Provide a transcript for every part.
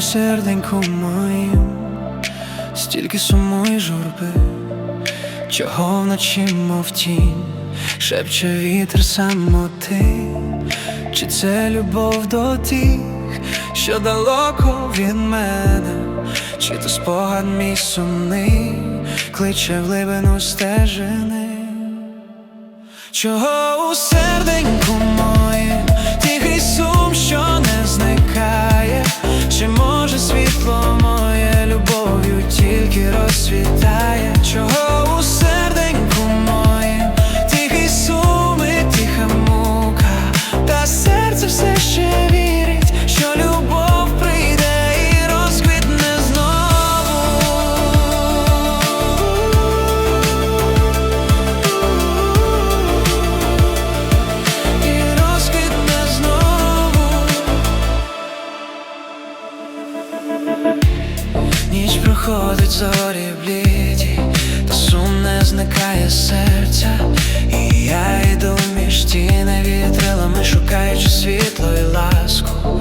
серденьку моїм, стільки суму і журби, чого вночі мов тінь, шепче вітер самоти, чи це любов до тих, що далеко від мене, чи то спогад мій сумний, кличе в глибину стежини. Чого у серденьку моє Ніч проходить зорі бліді, та сум не зникає серця. І я йду між тіни вітрилами, шукаючи світло і ласку.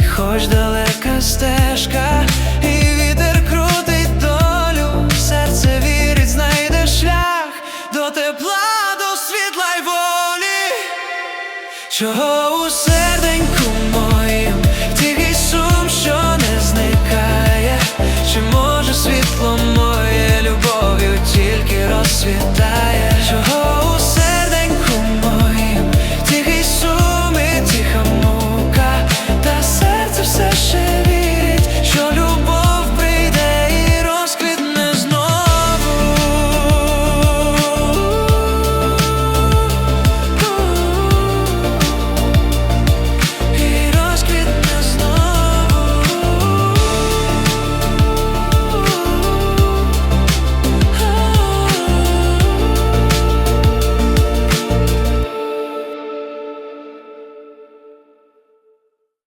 І хоч далека стежка, і вітер крутить долю, серце вірить, знайде шлях до тепла, до світла й волі. Чого чи може світло моє любов'ю тільки розсвіта?